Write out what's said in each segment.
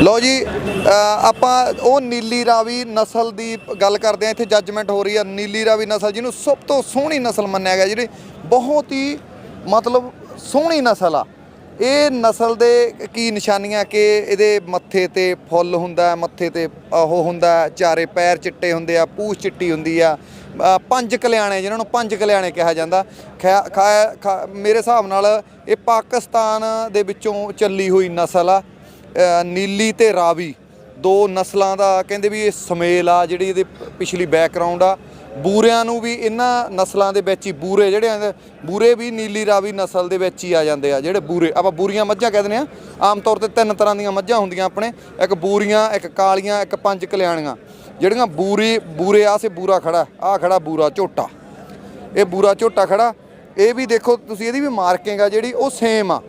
ਲਓ ਜੀ ਆਪਾਂ ਉਹ ਨੀਲੀ ਰਾਵੀ ਨਸਲ ਦੀ ਗੱਲ ਕਰਦੇ ਆ ਇੱਥੇ ਜੱਜਮੈਂਟ ਹੋ ਰਹੀ ਆ ਨੀਲੀ ਰਾਵੀ ਨਸਲ ਜਿਹਨੂੰ ਸਭ ਤੋਂ ਸੋਹਣੀ ਨਸਲ ਮੰਨਿਆ ਗਿਆ, ਜਿਹੜੀ ਬਹੁਤ ਹੀ ਮਤਲਬ ਸੋਹਣੀ ਨਸਲ ਆ। ਇਹ ਨਸਲ ਦੇ ਕੀ ਨਿਸ਼ਾਨੀਆਂ ਕਿ ਇਹਦੇ ਮੱਥੇ ਤੇ ਫੁੱਲ ਹੁੰਦਾ ਮੱਥੇ ਤੇ ਉਹ ਹੁੰਦਾ ਚਾਰੇ ਪੈਰ ਚਿੱਟੇ ਹੁੰਦੇ ਆ, ਪੂਛ ਚਿੱਟੀ ਹੁੰਦੀ ਆ। ਪੰਜ ਕਲਿਆਣੇ ਜਿਨ੍ਹਾਂ ਨੂੰ ਪੰਜ ਕਲਿਆਣੇ ਕਿਹਾ ਜਾਂਦਾ। ਖੈ- ਖਾ- ਖਾ- ਮੇਰੇ ਹਿਸਾਬ ਨਾਲ ਇਹ ਪਾਕਿਸਤਾਨ ਦੇ ਵਿੱਚੋਂ ਚੱਲੀ ਹੋਈ ਨਸਲ ਆ। ਨੀਲੀ ਤੇ ਰਾਵੀ ਦੋ ਨਸਲਾਂ ਦਾ ਕਹਿੰਦੇ ਵੀ ਇਹ ਸਮੇਲ ਆ ਜਿਹੜੀ ਇਹਦੇ ਪਿਛਲੀ ਬੈਕਗ੍ਰਾਉਂਡ ਆ। ਬੂਰਿਆਂ ਨੂੰ ਵੀ ਇਹਨਾਂ ਨਸਲਾਂ ਦੇ ਵਿੱਚ ਹੀ ਬੂਰੇ ਜਿਹੜੇ ਆ, ਬੂਰੇ ਵੀ ਨੀਲੀ ਰਾਵੀ ਨਸਲ ਦੇ ਵਿੱਚ ਹੀ ਆ ਜਾਂਦੇ ਆ ਜਿਹੜੇ ਬੂਰੇ। ਆਪਾਂ ਬੂਰੀਆਂ ਮੱਝਾਂ ਕਹਿੰਦੇ ਆ। ਆਮ ਤੌਰ ਤੇ ਤਿੰਨ ਤਰ੍ਹਾਂ ਦੀਆਂ ਮੱਝਾਂ ਹੁੰਦੀਆਂ ਆਪਣੇ। ਇੱਕ ਬੂਰੀਆਂ, ਇੱਕ ਕਾਲੀਆਂ, ਇੱਕ ਪੰਜ ਕਲਿਆਣੀਆਂ। ਜਿਹੜੀਆਂ ਬੂਰੀ, ਬੂਰੇ ਆ ਸੇ ਬੂਰਾ ਖੜਾ ਆ ਖੜਾ ਬੂਰਾ ਝੋਟਾ। ਇਹ ਬੂਰਾ ਝੋਟਾ ਖੜਾ। ਇਹ ਵੀ ਦੇਖੋ, ਤੁਸੀਂ ਇਹਦੀ ਵੀ ਮਾਰਕਿੰਗ ਆ ਜਿਹੜੀ, ਉਹ ਸੇਮ ਆ।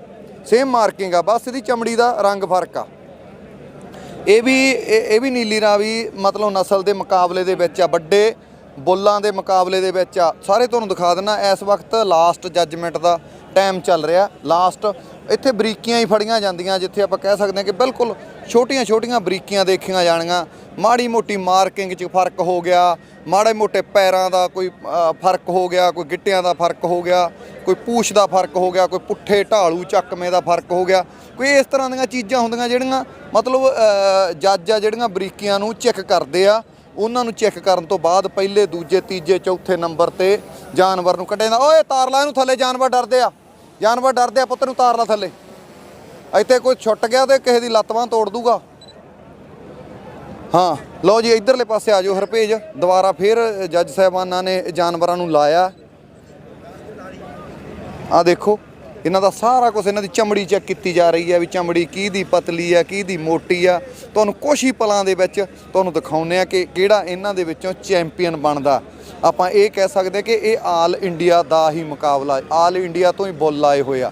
ਸੇਮ ਮਾਰਕਿੰਗ ਆ, ਬਸ ਇਹਦੀ ਚਮੜੀ ਦਾ ਰੰਗ ਫ਼ਰਕ ਆ। ਇਹ ਵੀ, ਇਹ ਇਹ ਵੀ ਨੀਲੀ ਰਾਵੀ ਮਤਲਬ ਨਸਲ ਦੇ ਮੁਕਾਬਲੇ ਦੇ ਵਿੱਚ ਆ, ਵੱਡੇ ਬੁੱਲਾਂ ਦੇ ਮੁਕਾਬਲੇ ਦੇ ਵਿੱਚ ਆ। ਸਾਰੇ ਤੁਹਾਨੂੰ ਦਿਖਾ ਦਿੰਨਾ ਇਸ ਵਕਤ ਲਾਸਟ ਜੱਜਮੈਂਟ ਦਾ ਟਾਈਮ ਚੱਲ ਰਿਹਾ। ਲਾਸਟ ਇੱਥੇ ਬਰੀਕੀਆਂ ਹੀ ਫੜੀਆਂ ਜਾਂਦੀਆਂ, ਜਿੱਥੇ ਆਪਾਂ ਕਹਿ ਸਕਦੇ ਹਾਂ ਕਿ ਬਿਲਕੁਲ ਛੋਟੀਆਂ ਛੋਟੀਆਂ ਬਰੀਕੀਆਂ ਦੇਖੀਆਂ ਜਾਣੀਆਂ। ਮਾੜੀ ਮੋਟੀ ਮਾਰਕਿੰਗ 'ਚ ਫ਼ਰਕ ਹੋ ਗਿਆ। ਮਾੜੇ ਮੋਟੇ ਪੈਰਾਂ ਦਾ ਕੋਈ ਫ਼ਰਕ ਹੋ ਗਿਆ, ਕੋਈ ਗਿੱਟਿਆਂ ਦਾ ਫ਼ਰਕ ਹੋ ਗਿਆ, ਕੋਈ ਪੂਛ ਦਾ ਫ਼ਰਕ ਹੋ ਗਿਆ, ਕੋਈ ਪੁੱਠੇ ਢਾਲੂ ਚੱਕਵੇਂ ਦਾ ਫ਼ਰਕ ਹੋ ਗਿਆ, ਕੋਈ ਇਸ ਤਰ੍ਹਾਂ ਦੀਆਂ ਚੀਜ਼ਾਂ ਹੁੰਦੀਆਂ ਜਿਹੜੀਆਂ ਮਤਲਬ ਜੱਜ ਆ ਜਿਹੜੀਆਂ ਬਰੀਕੀਆਂ ਨੂੰ ਚੈੱਕ ਕਰਦੇ ਆ, ਉਹਨਾਂ ਨੂੰ ਚੈੱਕ ਕਰਨ ਤੋਂ ਬਾਅਦ ਪਹਿਲੇ, ਦੂਜੇ, ਤੀਜੇ, ਚੌਥੇ ਨੰਬਰ ਤੇ ਜਾਨਵਰ ਨੂੰ ਕੱਢੇ ਜਾਂਦਾ, ਓਏ ਤਾਰ ਲਾ ਇਹਨੂੰ ਥੱਲੇ, ਜਾਨਵਰ ਡਰਦੇ ਆ, ਜਾਨਵਰ ਡਰਦੇ ਆ ਪੁੱਤ ਨੂੰ ਤਾਰ ਲਾ ਥੱਲੇ, ਇੱਥੇ ਕੋਈ ਛੁੱਟ ਗਿਆ ਤੇ ਕਿਸੇ ਦੀ ਲੱਤ ਬਾਂਹ ਤੋੜ ਦੂਗਾ। ਹਾਂ, ਲਓ ਜੀ, ਇਧਰਲੇ ਪਾਸੇ ਆ ਜਾਓ ਹਰਪੇਜ। ਦੁਬਾਰਾ ਫੇਰ ਜੱਜ ਸਾਹਿਬਾਨਾਂ ਨੇ ਜਾਨਵਰਾਂ ਨੂੰ ਲਾਇਆ। ਆ ਦੇਖੋ, ਇਹਨਾਂ ਦਾ ਸਾਰਾ ਕੁਝ ਇਹਨਾਂ ਦੀ ਚਮੜੀ ਚੈੱਕ ਕੀਤੀ ਜਾ ਰਹੀ ਹੈ ਵੀ ਚਮੜੀ ਕਿਹਦੀ ਪਤਲੀ ਆ ਕਿਹਦੀ ਮੋਟੀ ਆ ਤੁਹਾਨੂੰ ਕੁਛ ਹੀ ਪਲਾਂ ਦੇ ਵਿੱਚ ਤੁਹਾਨੂੰ ਦਿਖਾਉਂਦੇ ਆ ਕਿ ਕਿਹੜਾ ਇਹਨਾਂ ਦੇ ਵਿੱਚੋਂ ਚੈਂਪੀਅਨ ਬਣਦਾ। ਆਪਾਂ ਇਹ ਕਹਿ ਸਕਦੇ ਹਾਂ ਕਿ ਇਹ ਆਲ ਇੰਡੀਆ ਦਾ ਹੀ ਮੁਕਾਬਲਾ ਆਲ ਇੰਡੀਆ ਤੋਂ ਹੀ ਬੁੱਲ ਆਏ ਹੋਏ ਆ।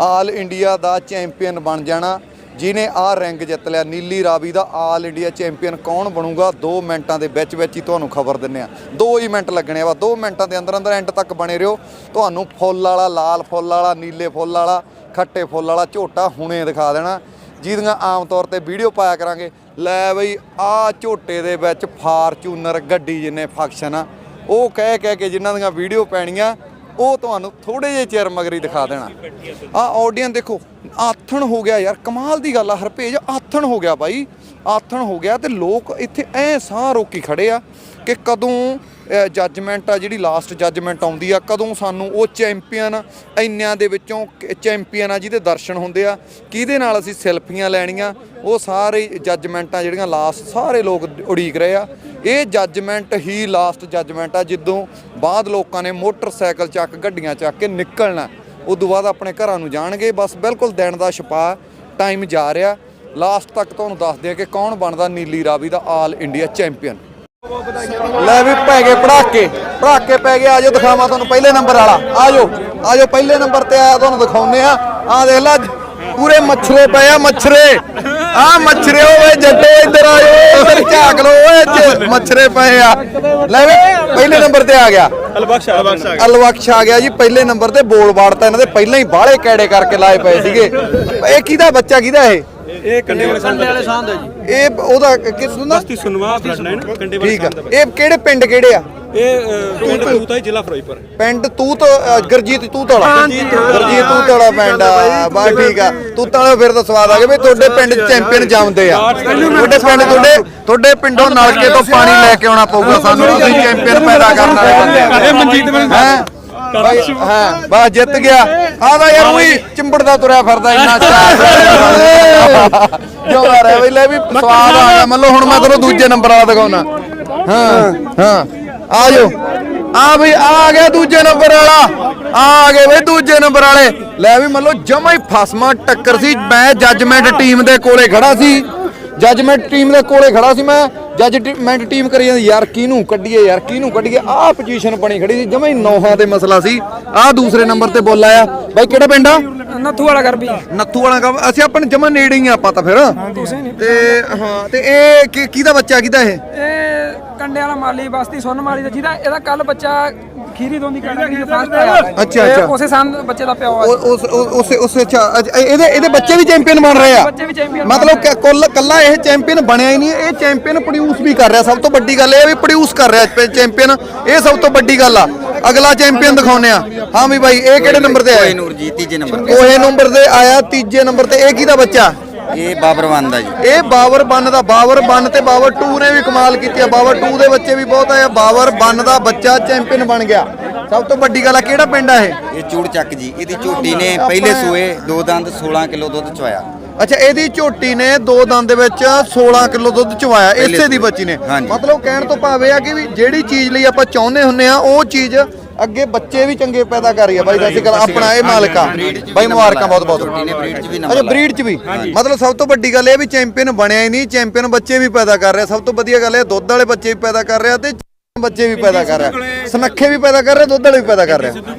ਆਲ ਇੰਡੀਆ ਦਾ ਚੈਂਪੀਅਨ ਬਣ ਜਾਣਾ। ਜਿਹਨੇ ਆਹ ਰੈਂਕ ਜਿੱਤ ਲਿਆ, ਨੀਲੀ ਰਾਵੀ ਦਾ ਆਲ ਇੰਡੀਆ ਚੈਂਪੀਅਨ ਕੌਣ ਬਣੂਗਾ? 2 ਮਿੰਟਾਂ ਦੇ ਵਿੱਚ ਵਿੱਚ ਹੀ ਤੁਹਾਨੂੰ ਖਬਰ ਦਿੰਨੇ ਆ 2 ਹੀ ਮਿੰਟ ਲੱਗਣੇ ਆ ਵਾ 2 ਮਿੰਟਾਂ ਦੇ ਅੰਦਰ ਅੰਦਰ ਐਂਡ ਤੱਕ ਬਣੇ ਰਹੋ। ਤੁਹਾਨੂੰ ਫੁੱਲ ਵਾਲਾ, ਲਾਲ ਫੁੱਲ ਵਾਲਾ, ਨੀਲੇ ਫੁੱਲ ਵਾਲਾ, ਖੱਟੇ ਫੁੱਲ ਵਾਲਾ, ਝੋਟਾ ਹੁਣੇ ਦਿਖਾ ਦੇਣਾ। ਜਿਹਦੀਆਂ ਆਮ ਤੌਰ ਤੇ ਵੀਡੀਓ ਪਾਇਆ ਕਰਾਂਗੇ। ਲੈ ਬਈ ਆਹ ਝੋਟੇ ਦੇ ਵਿੱਚ ਫਾਰਚੂਨਰ ਗੱਡੀ ਜਿੰਨੇ ਫੰਕਸ਼ਨ ਆ, ਉਹ ਕਹਿ ਕਹਿ ਕੇ ਜਿਨ੍ਹਾਂ ਦੀਆਂ ਵੀਡੀਓ ਪੈਣੀਆਂ ਉਹ ਤੁਹਾਨੂੰ ਥੋੜੇ ਜਿਹੇ ਚਿਰ ਮਗਰੀ ਦਿਖਾ ਦੇਣਾ। ਆ ਆਡੀਅנס ਦੇਖੋ, ਆਥਣ ਹੋ ਗਿਆ ਯਾਰ, ਕਮਾਲ ਦੀ ਗੱਲ ਆ ਹਰਪੇਜ ਆਥਣ ਹੋ ਗਿਆ ਬਾਈ, ਆਥਣ ਹੋ ਗਿਆ ਤੇ ਲੋਕ ਇੱਥੇ ਐ ਸਾਹ ਰੋਕੀ ਖੜੇ ਆ ਕਿ ਕਦੋਂ ਜੱਜਮੈਂਟ ਆ ਜਿਹੜੀ ਲਾਸਟ ਜੱਜਮੈਂਟ ਆਉਂਦੀ ਆ, ਕਦੋਂ ਸਾਨੂੰ ਉਹ ਚੈਂਪੀਅਨ ਇੰਨਿਆਂ ਦੇ ਵਿੱਚੋਂ ਚੈਂਪੀਅਨ ਆ ਜਿਹਦੇ ਦਰਸ਼ਨ ਹੁੰਦੇ ਆ, ਕਿਹਦੇ ਨਾਲ ਅਸੀਂ ਸੈਲਫੀਆਂ ਲੈਣੀਆਂ, ਉਹ ਸਾਰੇ ਜੱਜਮੈਂਟਾਂ ਜਿਹੜੀਆਂ ਲਾਸਟ ਸਾਰੇ ਲੋਕ ਉਡੀਕ ਰਹੇ ਆ। ਇਹ ਜੱਜਮੈਂਟ ਹੀ ਲਾਸਟ ਜੱਜਮੈਂਟ ਆ, ਜਿੱਦੋਂ ਬਾਅਦ ਲੋਕਾਂ ਨੇ ਮੋਟਰਸਾਈਕਲ ਚੱਕ, ਗੱਡੀਆਂ ਚੱਕ ਕੇ ਨਿਕਲਣਾ। ਉਦੋਂ ਬਾਅਦ ਆਪਣੇ ਘਰਾਂ ਨੂੰ ਜਾਣਗੇ। ਬਸ ਬਿਲਕੁਲ ਦਿਨ ਦਾ ਛਪਾ ਟਾਈਮ ਜਾ ਰਿਹਾ। ਲਾਸਟ ਤੱਕ ਤੁਹਾਨੂੰ ਦੱਸਦੇ ਆ ਕਿ ਕੌਣ ਬਣਦਾ ਨੀਲੀ ਰਾਵੀ ਦਾ ਆਲ ਇੰਡੀਆ ਚੈਂਪੀਅਨ ਲੈ ਵੀ ਪੈ ਗਏ ਪੜਾਕੇ। ਪੜਾਕੇ ਪੈ ਗਏ। ਆਜੋ, ਦਿਖਾਵਾਂ ਤੁਹਾਨੂੰ ਪਹਿਲੇ ਨੰਬਰ ਵਾਲਾ। ਆਜੋ ਆਜੋ, ਪਹਿਲੇ ਨੰਬਰ ਤੇ ਆਇਆ, ਤੁਹਾਨੂੰ ਦਿਖਾਉਨੇ ਆ ਆ ਦੇਖ ਲੈ ਪੂਰੇ ਮੱਛਰੇ ਪਏ ਆ ਮੱਛਰੇ। ਆ ਮੱਛਰੇ ਓਏ ਜੱਟੋ ਇੱਧਰ ਆਇਓ ਇੱਧਰ ਝਾਕ ਲੋ ਓਏ ਮੱਛਰੇ ਪਏ ਆ। ਲੈ ਵੀ ਪਹਿਲੇ ਨੰਬਰ ਤੇ ਆ ਗਿਆ। ਅਲਬਖਸ਼ ਅਲਬਖਸ਼ ਅਲਵਕਸ਼ ਆ ਗਿਆ ਜੀ ਪਹਿਲੇ ਨੰਬਰ ਤੇ ਬੋਲ ਬਾੜਤਾ ਇਹਨਾਂ ਦੇ ਪਹਿਲਾਂ ਹੀ ਬਾਹਲੇ ਕੈੜੇ ਕਰਕੇ ਲਾਏ ਪਏ ਸੀਗੇ। ਇਹ ਕਿਹਦਾ ਬੱਚਾ ਕਿਹਦਾ ਇਹ? ਇਹ ਕੰਡੇ ਵਾਲੇ ਸੰਦ ਵਾਲੇ ਸੰਦ ਹੈ ਜੀ। ਇਹ ਉਹਦਾ ਕਿਸ ਦਾ ਬਸਤੀ ਸੁਨਵਾ ਬਲੱਡ ਲਾਈਨ ਕੰਡੇ ਵਾਲੇ ਠੀਕ ਆ। ਸੰਦ ਇਹ ਕਿਹੜੇ ਪਿੰਡ ਕਿਹੜੇ ਆ? ਇਹ ਅ, ਪਿੰਡ ਤੂਤਾ ਹੀ ਜ਼ਿਲ੍ਹਾ ਫਿਰੋਜ਼ਪੁਰ। ਪਿੰਡ ਤੂਤ ਅ, ਗੁਰਜੀਤ ਤੂਤ ਵਾਲਾ। ਗੁਰਜੀਤ ਤੂਤ ਵਾਲਾ ਪਿੰਡ ਆ। ਬਾ ਠੀਕ ਆ। ਤੂਤ ਵਾਲਾ ਫਿਰ ਤਾਂ ਸਵਾਦ ਆ ਗਿਆ ਵੀ ਤੁਹਾਡੇ ਪਿੰਡ ਚੈਂਪੀਅਨ ਜੰਮਦੇ ਆ। ਤੁਹਾਡੇ ਪਿੰਡ ਤੁਹਾਡੇ ਤੁਹਾਡੇ ਪਿੰਡੋਂ ਨਲਕੇ ਤੋਂ ਪਾਣੀ ਲੈ ਕੇ ਆਉਣਾ ਪਊਗਾ ਸਾਨੂੰ। ਤੁਸੀਂ ਚੈਂਪੀਅਨ ਪੈਦਾ ਕਰਨ ਵਾਲੇ ਬੰਦੇ ਆ। ਇਹ ਮਨਜੀਤ ਹੈਂ? ਬਾਈ ਹਾਂ ਬਾ ਜਿੱਤ ਗਿਆ। ਆਦਾ ਯਾਰ ਉਹੀ ਚਿੰਬੜਦਾ ਤੁਰਿਆ ਫਿਰਦਾ ਇੰਨਾ ਚਾਹ ਜਿਉਂਦਾ ਰਹਿ ਬਈ ਲੈ ਵੀ ਸਵਾਦ ਆ ਗਿਆ। ਮੰਨ ਲਓ ਹੁਣ ਮੈਂ ਤੈਨੂੰ ਦੂਜੇ ਨੰਬਰ ਵਾਲਾ ਦਿਖਾਉਣਾ। ਹਾਂ ਹਾਂ। ਆ ਜਾਓ ਆ ਬਈ ਆ ਗਿਆ ਦੂਜੇ ਨੰਬਰ ਵਾਲਾ। ਆ ਗਏ ਬਈ ਦੂਜੇ ਨੰਬਰ ਵਾਲੇ। ਲੈ ਵੀ ਮੰਨ ਲਓ ਜਮਾ ਹੀ ਫਸਮਾ ਟੱਕਰ ਸੀ। ਮੈਂ ਜੱਜਮੈਂਟ ਟੀਮ ਦੇ ਕੋਲੇ ਖੜਾ ਸੀ। ਜੱਜਮੈਂਟ ਟੀਮ ਦੇ ਕੋਲੇ ਖੜਾ ਸੀ ਮੈਂ। ਜੱਜਮੈਂਟ ਟੀਮ ਕਰੀ ਜਾਂਦੀ ਯਾਰ ਕਿਹਨੂੰ ਕੱਢੀਏ ਯਾਰ ਕਿਹਨੂੰ ਕੱਢੀਏ। ਆਹ ਪੋਜੀਸ਼ਨ ਬਣੀ ਖੜੀ ਸੀ ਜਮਾ ਹੀ ਨੌਹਾਂ ਤੇ ਮਸਲਾ ਸੀ। ਆਹ ਦੂਸਰੇ ਨੰਬਰ ਤੇ ਬੋਲ ਆਇਆ। ਬਾਈ ਕਿਹੜਾ ਪਿੰਡ ਆ? ਨੱਥੂ ਵਾਲਾ ਕਰ ਵੀ। ਨੱਥੂ ਵਾਲਾ ਕੰਮ ਅਸੀਂ ਆਪਾਂ ਜਮਾ ਨੇੜੇ ਹੀ ਆ ਆਪਾਂ ਤਾਂ ਫਿਰ। ਤੇ ਹਾਂ ਤੇ ਇਹ ਕਿਹਦਾ ਬੱਚਾ ਕਿਹਦਾ ਇਹ? ਇਹ ਕੰਡੇ ਵਾਲਾ ਮਾਲੀ ਬਸਤੀ ਸੁੰਨ ਮਾਲੀ ਦਾ ਜਿਹਦਾ ਇਹਦਾ ਕੱਲ ਬੱਚਾ ਖੀਰੀ ਦੋਂਦੀ ਕੈਟਾਗਰੀ ਚ ਫਸਟ ਆਇਆ। ਅੱਛਾ, ਅੱਛਾ। ਉਸੇ ਸੰਨ ਬੱਚੇ ਦਾ ਪਿਓ ਆ। ਉਹ- ਉਸ ਉਸ- ਉਸੇ ਉਸੇ ਅੱਛਾ ਇਹਦੇ ਇਹਦੇ ਬੱਚੇ ਵੀ ਚੈਂਪੀਅਨ ਬਣ ਰਹੇ ਆ? ਬੱਚੇ ਵੀ ਚੈਂਪੀਅਨ ਮਤਲਬ ਕਿ ਕੁੱਲ ਕੱਲਾ ਇਹ ਚੈਂਪੀਅਨ ਬਣਿਆ ਹੀ ਨਹੀਂ ਇਹ ਚੈਂਪੀਅਨ ਪ੍ਰੋਡਿਊਸ ਵੀ ਕਰ ਰਿਹਾ। ਸਭ ਤੋਂ ਵੱਡੀ ਗੱਲ ਇਹ ਆ ਵੀ ਪ੍ਰੋਡਿਊਸ ਕਰ ਰਿਹਾ ਚੈਂਪੀਅਨ ਇਹ ਸਭ ਤੋਂ ਵੱਡੀ ਗੱਲ ਆ। ਅਗਲਾ ਚੈਂਪੀਅਨ ਦਿਖਾਉਨੇ ਆ। ਹਾਂ ਵੀ ਬਾਈ ਇਹ ਕਿਹੜੇ ਨੰਬਰ ਤੇ ਆਇਆ? ਨੂਰ ਜੀ ਤੀਜੇ ਨੰਬਰ ਤੇ। ਕੋਹੇ ਨੰਬਰ ਤੇ ਆਇਆ ਤੀਜੇ ਨੰਬਰ ਤੇ। ਇਹ ਕਿਹਦਾ ਬੱਚਾ? ਇਹ ਬਾਬਰਵੰਦ ਦਾ ਜੀ। ਇਹ ਬਾਵਰ ਬੰਨ ਦਾ ਬਾਵਰ ਬੰਨ ਤੇ ਬਾਵਰ 2 ਨੇ ਵੀ ਕਮਾਲ ਕੀਤੀ ਆ। ਬਾਵਰ 2 ਦੇ ਬੱਚੇ ਵੀ ਬਹੁਤ ਆਏ ਆ। ਬਾਵਰ ਬੰਨ ਦਾ ਬੱਚਾ ਚੈਂਪੀਅਨ ਬਣ ਗਿਆ। ਸਭ ਤੋਂ ਵੱਡੀ ਗੱਲ ਆ ਕਿਹੜਾ ਪਿੰਡ ਆ ਇਹ? ਇਹ ਚੂੜ ਚੱਕ ਜੀ। ਇਹਦੀ ਝੋਟੀ ਨੇ ਪਹਿਲੇ ਸੂਏ ਦੋ ਦੰਦ 16 ਕਿਲੋ ਦੁੱਧ ਚਵਾਇਆ ਅੱਛਾ ਇਹਦੀ ਝੋਟੀ ਨੇ ਦੋ ਦੰਦ ਦੇ ਵਿੱਚ 16 ਕਿਲੋ ਦੁੱਧ ਚਵਾਇਆ ਇਸੇ ਦੀ ਬੱਚੀ ਨੇ। ਮਤਲਬ ਕਹਿਣ ਤੋਂ ਭਾਵੇਂ ਆ ਕਿ ਵੀ ਜਿਹੜੀ ਚੀਜ਼ ਲਈ ਆਪਾਂ ਚਾਹੁੰਦੇ ਹੁੰਨੇ ਆ ਉਹ ਚੀਜ਼ ਅੱਗੇ ਬੱਚੇ ਵੀ ਚੰਗੇ ਪੈਦਾ ਕਰ ਰਹੀ ਆ ਬਾਈ ਦੱਸੀ ਗੱਲ ਆਪਣਾ ਇਹ ਮਾਲਕ ਆ। ਬਾਈ ਮੁਬਾਰਕਾਂ ਬਹੁਤ ਬਹੁਤ। ਝੋਟੀ ਨੇ ਬਰੀਡ 'ਚ ਵੀ ਅੱਛਾ ਬਰੀਡ ਚ ਵੀ? ਮਤਲਬ ਸਭ ਤੋਂ ਵੱਡੀ ਗੱਲ ਇਹ ਵੀ ਚੈਂਪੀਅਨ ਬਣਿਆ ਹੀ ਨਹੀਂ ਚੈਂਪੀਅਨ ਬੱਚੇ ਵੀ ਪੈਦਾ ਕਰ ਰਿਹਾ। ਸਭ ਤੋਂ ਵਧੀਆ ਗੱਲ ਇਹ ਦੁੱਧ ਵਾਲੇ ਬੱਚੇ ਵੀ ਪੈਦਾ ਕਰ ਰਿਹਾ ਤੇ ਬੱਚੇ ਵੀ ਪੈਦਾ ਕਰ ਰਿਹਾ। ਸਨੱਖੇ ਵੀ ਪੈਦਾ ਕਰ ਰਿਹਾ ਦੁੱਧ ਵਾਲੇ ਵੀ ਪੈਦਾ ਕਰ ਰਿਹਾ। ਸਿੱਧੂ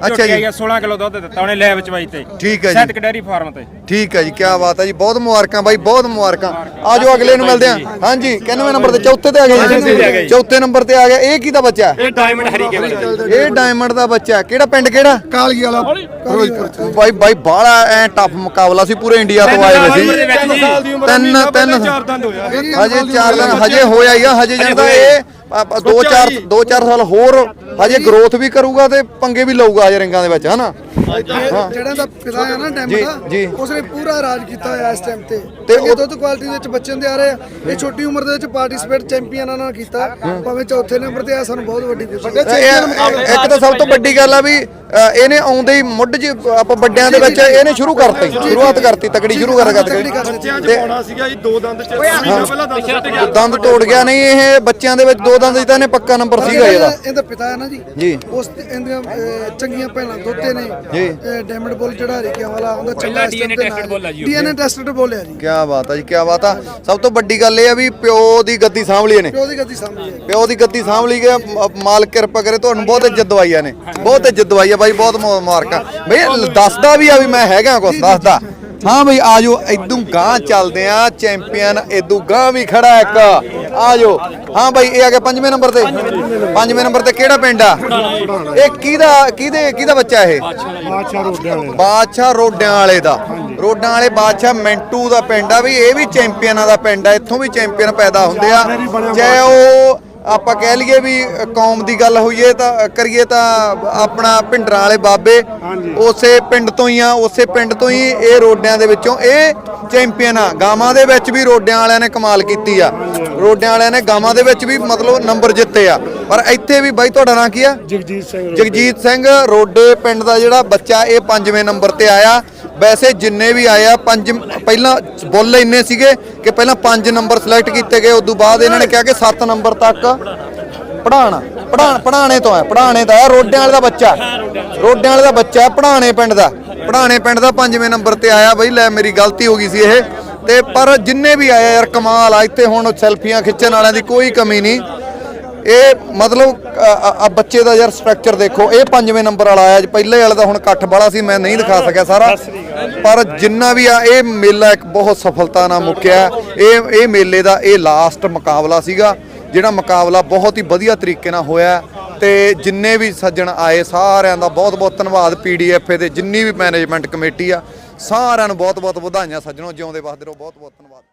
ਕੋਲੇ ਜੀ। ਅੱਛਾ ਜੀ। 16 ਕਿਲੋ ਦੁੱਧ ਦਿੱਤਾ ਉਹਨੇ ਲੈਬ ਚ ਬਾਈ ਤੇ। ਠੀਕ ਹੈ ਜੀ। ਸੈਤਕ ਡੈਰੀ ਫਾਰਮ ਤੇ। ਠੀਕ ਹੈ ਜੀ ਕੀ ਬਾਤ ਹੈ ਜੀ ਬਹੁਤ ਮੁਬਾਰਕਾਂ ਬਾਈ ਬਹੁਤ ਮੁਬਾਰਕਾਂ। ਆਜੋ ਅਗਲੇ ਨੂੰ ਮਿਲਦੇ ਹਾਂ। ਹਾਂਜੀ 91 ਨੰਬਰ ਤੇ? ਚੌਥੇ ਤੇ ਆ ਗਏ ਜੀ। ਚੌਥੇ ਨੰਬਰ ਤੇ ਆ ਗਿਆ। ਇਹ ਕਿਹਦਾ ਬੱਚਾ ਹੈ? ਇਹ ਡਾਇਮੰਡ ਹਰੀ ਕੇ ਬੱਚਾ। ਇਹ ਡਾਇਮੰਡ ਦਾ ਬੱਚਾ ਹੈ। ਕਿਹੜਾ ਪਿੰਡ ਕਿਹੜਾ? ਕਾਲਗੀ ਵਾਲਾ। ਫਿਰੋਜ਼ਪੁਰ ਬਾਈ ਬਾਈ ਬਾਹਲਾ ਐ ਟਫ ਮੁਕਾਬਲਾ ਸੀ ਪੂਰੇ ਇੰਡੀਆ ਤੋਂ ਆਏ ਹੋਏ ਸੀ। ਤਿੰਨ ਤਿੰਨ ਚਾਰ ਦੰਦ ਹੋਇਆ ਹਜੇ 4 ਦਿਨ ਹਜੇ ਹੋਇਆ ਹੀ ਆ ਹਜੇ ਜਾਂਦਾ ਇਹ। 2 4 2 4 ਸਾਲ ਹੋਰ ਹਜੇ ਗਰੋਥ ਵੀ ਕਰੂਗਾ ਤੇ ਪੰਗੇ ਵੀ ਲਊਗਾ ਹਜੇ ਰਿੰਗਾਂ ਦੇ ਵਿੱਚ ਹਨਾ? ਜਿਹੜਾ ਦਾ ਪਿਤਾ ਹੈ ਨਾ ਡੈਮ। ਦਾ ਉਸਨੇ ਪੂਰਾ ਰਾਜ ਕੀਤਾ ਹੋਇਆ ਇਸ ਟਾਈਮ ਤੇ। ਤੇ ਤੇ ਉਹ- ਉਹ ਦੁੱਧ ਕੁਆਲਿਟੀ ਦੇ ਵਿੱਚ ਬੱਚੇ ਹੁੰਦੇ ਆ ਰਹੇ ਆ। ਇਹ ਛੋਟੀ ਉਮਰ ਦੇ ਵਿੱਚ ਪਾਰਟਿਸਿਪੇਟ ਚੈਂਪੀਅਨਾਂ ਨਾਲ ਕੀਤਾ। ਭਾਵੇਂ ਚੌਥੇ ਨੰਬਰ ਤੇ ਆ ਸਾਨੂੰ ਬਹੁਤ ਵੱਡੀ ਖੁਸ਼ੀ ਹੈ ਇਹ- ਇੱਕ ਤਾਂ ਸਭ ਤੋਂ ਵੱਡੀ ਗੱਲ ਆ ਵੀ ਇਹਨੇ ਆਉਂਦੇ ਹੀ ਮੁੱਢ 'ਚ ਆਪਾਂ ਵੱਡਿਆਂ ਦੇ ਵਿੱਚ ਇਹਨੇ ਸ਼ੁਰੂ ਕਰਤੀ ਸ਼ੁਰੂਆਤ ਕਰਤੀ ਤਕੜੀ ਸ਼ੁਰੂ ਕਰ ਕਰਤੀ ਦਿੱਤੀ। ਤੇ ਪਾਉਣਾ ਸੀਗਾ ਜੀ ਦੋ ਦੰਦ ਚ। ਮਹੀਨਾ ਪਹਿਲਾਂ ਦੰਦ ਛੱਟ ਗਿਆ। ਦੰਦ ਤੋੜ ਗਿਆ ਨਹੀਂ ਇਹ ਬੱਚਿਆਂ ਦੇ ਵਿੱਚ ਦੋ ਦੰਦ ਜਿੱਦਾਂ ਇਹਨੇ ਪੱਕਾ ਨੰਬਰ ਸੀਗਾ ਇਹਦਾ। ਇਹਦਾ ਪਿਤਾ ਹੈ ਨਾ ਜੀ। ਜੀ। ਉਸ ਇਹਦੀਆਂ ਚੰਗੀਆਂ ਭੈਣਾਂ ਦੋਤੇ ਨੇ। ਜੀ। ਡੈਮਡ ਬੋਲ ਚੜਾ ਰਿਕਿਆ ਵਾਲਾ ਉਹਦਾ ਚੰਗਾ DNA tested ਬੋਲ ਜੀ। ਡੀਐਨਏ ਟੈਸਟਡ ਬੋਲਿਆ ਜੀ। ਕੀ ਬਾਤ ਆ ਜੀ ਕੀ ਬਾਤ ਆ। ਸਭ ਤੋਂ ਵੱਡੀ ਗੱਲ ਇਹ ਆ ਵੀ ਪਿਓ ਦੀ ਗੱਦੀ ਸਾਂਭ ਲਈ ਇਹਨੇ। ਪਿਓ ਦੀ ਗੱਦੀ ਸਾਹਮਣੇ ਹੈ ਪਿਓ ਦੀ ਗੱਦੀ ਸਾਂਭ ਲਈ ਗਿਆ ਮਾਲਕ ਕਿਰਪਾ ਕਰੇ ਤੁਹਾਨੂੰ ਬਹੁਤ ਇੱਜ਼ਤ ਦਵਾਈਆਂ ਨੇ ਬਹੁਤ ਇੱਜ਼ਤ ਦਵਾਈ ਆ ਬਾਈ ਬਹੁਤ ਮੁਬਾਰਕਾਂ। ਬਈ ਦੱਸਦਾ ਵੀ ਆ ਵੀ ਮੈਂ ਹੈਗਾ ਕੁਛ ਦੱਸਦਾ। ਹਾਂ ਬਈ ਆਜੋ ਇਦੋਂ ਗਾਂ ਚੱਲਦੇ ਆ ਚੈਂਪੀਅਨ ਇਦੋਂ ਗਾਂ ਵੀ ਖੜਾ ਇੱਕ। ਆਜੋ ਹਾਂ ਬਾਈ ਇਹ ਆ ਗਿਆ ਪੰਜਵੇਂ ਨੰਬਰ ਤੇ। ਪੰਜਵੇਂ ਨੰਬਰ ਤੇ ਕਿਹੜਾ ਪਿੰਡ ਆ? ਇਹ ਕਿਹਦਾ ਕਿਹਦੇ ਕਿਹਦਾ ਬੱਚਾ ਇਹ? ਬਾਦਸ਼ਾਹ ਰੋਡਿਆਂ ਵਾਲੇ ਬਾਦਸ਼ਾਹ ਰੋਡਿਆਂ ਵਾਲੇ ਦਾ। ਰੋਡਾਂ ਵਾਲੇ ਬਾਦਸ਼ਾਹ ਮੈਂਟੂ ਦਾ ਪਿੰਡ ਆ ਵੀ ਇਹ ਵੀ ਚੈਂਪੀਅਨਾਂ ਦਾ ਪਿੰਡ ਆ। ਇੱਥੋਂ ਵੀ ਚੈਂਪੀਅਨ ਪੈਦਾ ਹੁੰਦੇ ਆ। ਚਾਹੇ ਉਹ ਆਪਾਂ ਕਹਿ ਲਈਏ ਵੀ ਕੌਮ ਦੀ ਗੱਲ ਹੋਈਏ ਤਾਂ ਕਰੀਏ ਤਾਂ ਆਪਣਾ ਪਿੰਡਰਾਂ ਵਾਲੇ ਬਾਬੇ। ਉਸੇ ਪਿੰਡ ਤੋਂ ਹੀ ਆ ਉਸੇ ਪਿੰਡ ਤੋਂ ਹੀ ਇਹ ਰੋਡਿਆਂ ਦੇ ਵਿੱਚੋਂ ਇਹ ਚੈਂਪੀਅਨ ਆ। ਗਾਵਾਂ ਦੇ ਵਿੱਚ ਵੀ ਰੋਡਿਆਂ ਵਾਲਿਆਂ ਨੇ ਕਮਾਲ ਕੀਤੀ ਆ। ਰੋਡਿਆਂ ਵਾਲਿਆਂ ਨੇ ਗਾਵਾਂ ਦੇ ਵਿੱਚ ਵੀ ਮਤਲਬ ਨੰਬਰ ਜਿੱਤੇ ਆ। ਪਰ ਇੱਥੇ ਵੀ ਬਾਈ ਤੁਹਾਡਾ ਨਾਂ ਕੀ ਆ? ਜਗਜੀਤ ਸਿੰਘ ਜਗਜੀਤ ਸਿੰਘ ਰੋਡੇ ਪਿੰਡ ਦਾ ਜਿਹੜਾ ਬੱਚਾ ਇਹ ਪੰਜਵੇਂ ਨੰਬਰ ਤੇ ਆਇਆ। ਵੈਸੇ ਜਿੰਨੇ ਵੀ ਆਏ ਆ ਪੰਜ ਪਹਿਲਾਂ ਬੁੱਲ ਇੰਨੇ ਸੀਗੇ ਕਿ ਪਹਿਲਾਂ ਪੰਜ ਨੰਬਰ ਸਿਲੈਕਟ ਕੀਤੇ ਗਏ ਉਦੋਂ ਬਾਅਦ ਇਹਨਾਂ ਨੇ ਕਿਹਾ ਕਿ 7 ਨੰਬਰ ਤੱਕ ਪੜਾਣਾ ਪੜਾਣ ਪੜਾਣੇ ਤੋਂ ਆ ਪੜਾਣੇ ਦਾ ਆ, ਰੋਡਿਆਂ ਵਾਲੇ ਦਾ ਬੱਚਾ। ਰੋਡਿਆਂ ਵਾਲੇ ਦਾ ਬੱਚਾ ਪੜਾਣੇ ਪਿੰਡ ਦਾ। ਪੜਾਣੇ ਪਿੰਡ ਦਾ ਪੰਜਵੇਂ ਨੰਬਰ ਤੇ ਆਇਆ। ਬਈ ਲੈ ਮੇਰੀ ਗਲਤੀ ਹੋ ਗਈ ਸੀ ਇਹ। ਤੇ ਪਰ ਜਿੰਨੇ ਵੀ ਆਏ ਯਾਰ ਕਮਾਲ ਆ ਇੱਥੇ ਹੁਣ ਸੈਲਫੀਆਂ ਖਿੱਚਣ ਵਾਲਿਆਂ ਦੀ ਕੋਈ ਕਮੀ ਨਹੀਂ। ਇਹ ਮਤਲਬ ਆ ਬੱਚੇ ਦਾ ਯਾਰ ਸਟਰਕਚਰ ਦੇਖੋ ਇਹ ਪੰਜਵੇਂ ਨੰਬਰ ਵਾਲਾ ਆਇਆ ਪਹਿਲੇ ਵਾਲੇ ਦਾ ਹੁਣ ਇਕੱਠ ਵਾਲਾ ਸੀ ਮੈਂ ਨਹੀਂ ਦਿਖਾ ਸਕਿਆ ਸਾਰਾ। ਪਰ ਜਿੰਨਾ ਵੀ ਆ ਇਹ ਮੇਲਾ ਇੱਕ ਬਹੁਤ ਸਫਲਤਾ ਨਾਲ ਮੁੱਕਿਆ। ਇਹ ਇਹ ਮੇਲੇ ਦਾ ਇਹ ਲਾਸਟ ਮੁਕਾਬਲਾ ਸੀਗਾ ਜਿਹੜਾ ਮੁਕਾਬਲਾ ਬਹੁਤ ਹੀ ਵਧੀਆ ਤਰੀਕੇ ਨਾਲ ਹੋਇਆ। ਤੇ ਜਿੰਨੇ ਵੀ ਸੱਜਣ ਆਏ ਸਾਰਿਆਂ ਦਾ ਬਹੁਤ ਬਹੁਤ ਧੰਨਵਾਦ ਪੀਡੀਐਫ ਦੇ ਜਿੰਨੀ ਵੀ ਮੈਨੇਜਮੈਂਟ ਕਮੇਟੀ ਆ ਸਾਰਿਆਂ ਨੂੰ ਬਹੁਤ ਬਹੁਤ ਵਧਾਈਆਂ ਸੱਜਣੋ ਜਿਉਂਦੇ ਵਸਦੇ ਰਹੋ ਬਹੁਤ ਬਹੁਤ ਧੰਨਵਾਦ।